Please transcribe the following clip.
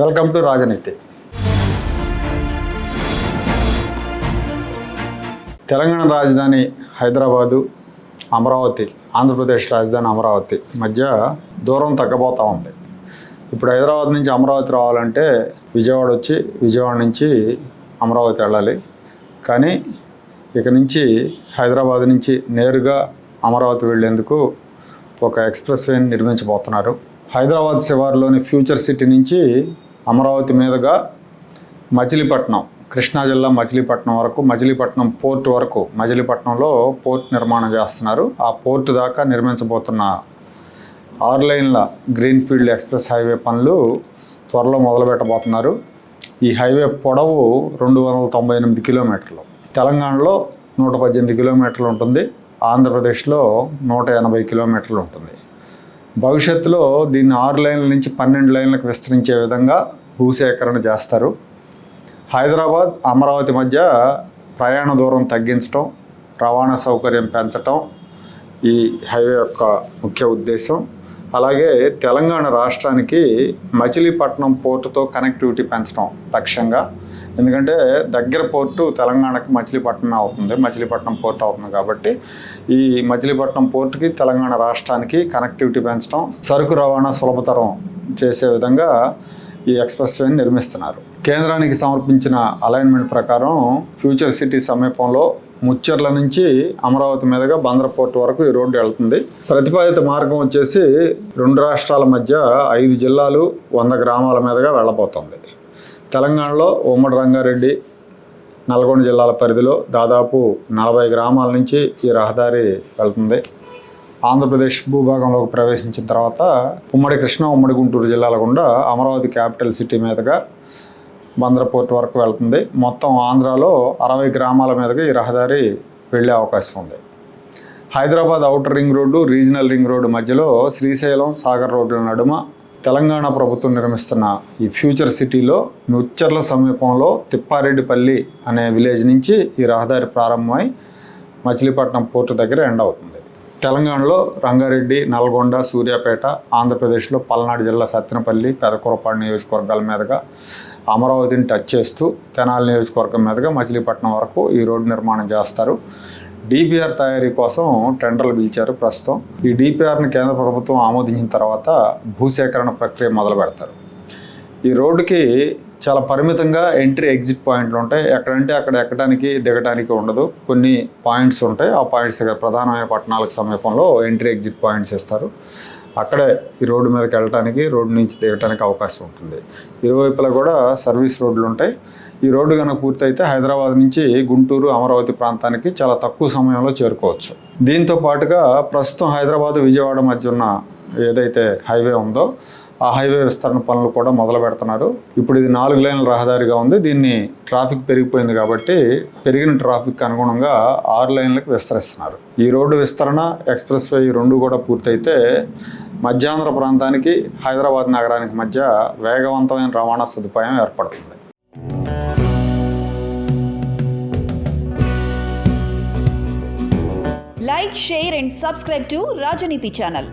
Welcome to రాజనీతి తెలంగాణ రాజధాని హైదరాబాదు అమరావతి ఆంధ్రప్రదేశ్ రాజధాని అమరావతి మధ్య దూరం తగ్గబోతూ ఉంది. ఇప్పుడు హైదరాబాద్ నుంచి అమరావతి రావాలంటే విజయవాడ వచ్చి విజయవాడ నుంచి అమరావతి వెళ్ళాలి. కానీ ఇక నుంచి హైదరాబాద్ నుంచి నేరుగా అమరావతి వెళ్ళేందుకు ఒక ఎక్స్ప్రెస్ వేని నిర్మించబోతున్నారు. హైదరాబాద్ శివారులోని ఫ్యూచర్ సిటీ నుంచి అమరావతి మీదుగా మచిలీపట్నం కృష్ణా జిల్లా మచిలీపట్నం వరకు మచిలీపట్నం పోర్ట్ వరకు మచిలీపట్నంలో పోర్ట్ నిర్మాణం చేస్తున్నారు. ఆ పోర్ట్ దాకా నిర్మించబోతున్న ఆరు లైన్ల గ్రీన్ఫీల్డ్ ఎక్స్ప్రెస్ హైవే పనులు త్వరలో మొదలుపెట్టబోతున్నారు. ఈ హైవే పొడవు రెండు వందల తొంభై ఎనిమిది కిలోమీటర్లు. తెలంగాణలో నూట పద్దెనిమిది కిలోమీటర్లు ఉంటుంది. ఆంధ్రప్రదేశ్లో నూట ఎనభై కిలోమీటర్లు ఉంటుంది. భవిష్యత్తులో దీన్ని ఆరు లైన్ల నుంచి పన్నెండు లైన్లకు విస్తరించే విధంగా భూసేకరణ చేస్తారు. హైదరాబాద్ అమరావతి మధ్య ప్రయాణ దూరం తగ్గించటం రవాణా సౌకర్యం పెంచటం ఈ హైవే యొక్క ముఖ్య ఉద్దేశం. అలాగే తెలంగాణ రాష్ట్రానికి మచిలీపట్నం పోర్టుతో కనెక్టివిటీ పెంచడం లక్ష్యంగా. ఎందుకంటే దగ్గర పోర్టు తెలంగాణకి మచిలీపట్నం అవుతుంది మచిలీపట్నం పోర్ట్ అవుతుంది కాబట్టి ఈ మచిలీపట్నం పోర్టుకి తెలంగాణ రాష్ట్రానికి కనెక్టివిటీ పెంచడం సరుకు రవాణా సులభతరం చేసే విధంగా ఈ ఎక్స్ప్రెస్ వేని నిర్మిస్తున్నారు. కేంద్రానికి సమర్పించిన అలైన్మెంట్ ప్రకారం ఫ్యూచర్ సిటీ సమీపంలో ముచ్చర్ల నుంచి అమరావతి మీదుగా బంద్రపోర్ట్ వరకు ఈ రోడ్డు వెళ్తుంది. ప్రతిపాదిత మార్గం వచ్చేసి రెండు రాష్ట్రాల మధ్య ఐదు జిల్లాలు వంద గ్రామాల మీదుగా వెళ్ళబోతుంది. తెలంగాణలో ఉమ్మడి రంగారెడ్డి నల్గొండ జిల్లాల పరిధిలో దాదాపు నలభై గ్రామాల నుంచి ఈ రహదారి వెళ్తుంది. ఆంధ్రప్రదేశ్ భూభాగంలోకి ప్రవేశించిన తర్వాత ఉమ్మడి కృష్ణా ఉమ్మడి గుంటూరు జిల్లాల గుండా అమరావతి క్యాపిటల్ సిటీ మీదుగా బందర పోర్ట్ వరకు వెళ్తుంది. మొత్తం ఆంధ్రాలో అరవై గ్రామాల మీదకి ఈ రహదారి వెళ్ళే అవకాశం ఉంది. Hyderabad outer ring road regional ring road మధ్యలో శ్రీశైలం సాగర్ రోడ్డు నడుమ తెలంగాణ ప్రభుత్వం నిర్మిస్తున్న ఈ ఫ్యూచర్ సిటీలో నుచ్చర్ల సమీపంలో తిప్పారెడ్డిపల్లి అనే విలేజ్ నుంచి ఈ రహదారి ప్రారంభమై మచిలీపట్నం పోర్టు దగ్గర ఎండ్ అవుతుంది. తెలంగాణలో రంగారెడ్డి నల్గొండ సూర్యాపేట ఆంధ్రప్రదేశ్లో పల్నాడు జిల్లా సత్తెనపల్లి పెదకూరపాడు నియోజకవర్గాల మీదుగా అమరావతిని టచ్ చేస్తూ తెనాలి నియోజకవర్గం మీదుగా మచిలీపట్నం వరకు ఈ రోడ్డు నిర్మాణం చేస్తారు. డిపిఆర్ తయారీ కోసం టెండర్లు పిలిచారు ప్రస్తుతం. ఈ డిపిఆర్ని కేంద్ర ప్రభుత్వం ఆమోదించిన తర్వాత భూసేకరణ ప్రక్రియ మొదలు పెడతారు ఈ రోడ్డుకి చాలా పరిమితంగా ఎంట్రీ ఎగ్జిట్ పాయింట్లు ఉంటాయి. ఎక్కడంటే అక్కడ ఎక్కడానికి దిగడానికి ఉండదు. కొన్ని పాయింట్స్ ఉంటాయి. ఆ పాయింట్స్ దగ్గర ప్రధానమైన పట్టణాలకు సమీపంలో ఎంట్రీ ఎగ్జిట్ పాయింట్స్ ఇస్తారు అక్కడే ఈ రోడ్డు మీదకి వెళ్ళటానికి రోడ్డు నుంచి దిగటానికి అవకాశం ఉంటుంది. ఇరువైపులా కూడా సర్వీస్ రోడ్లు ఉంటాయి. ఈ రోడ్డు కనుక పూర్తయితే హైదరాబాద్ నుంచి గుంటూరు అమరావతి ప్రాంతానికి చాలా తక్కువ సమయంలో చేరుకోవచ్చు. దీంతో పాటుగా ప్రస్తుతం హైదరాబాద్ విజయవాడ మధ్య ఉన్న ఏదైతే హైవే ఉందో ఆ హైవే విస్తరణ పనులు కూడా మొదలు పెడుతున్నారు. ఇప్పుడు ఇది నాలుగు లైన్ల రహదారిగా ఉంది. దీన్ని ట్రాఫిక్ పెరిగిపోయింది కాబట్టి పెరిగిన ట్రాఫిక్ అనుగుణంగా ఆరు లైన్లకు విస్తరిస్తున్నారు. ఈ రోడ్డు విస్తరణ ఎక్స్ప్రెస్ వే ఈ రెండు కూడా పూర్తయితే మధ్యాంధ్ర ప్రాంతానికి హైదరాబాద్ నగరానికి మధ్య వేగవంతమైన రవాణా సదుపాయం ఏర్పడుతుంది. Like share and subscribe to Rajaneethi channel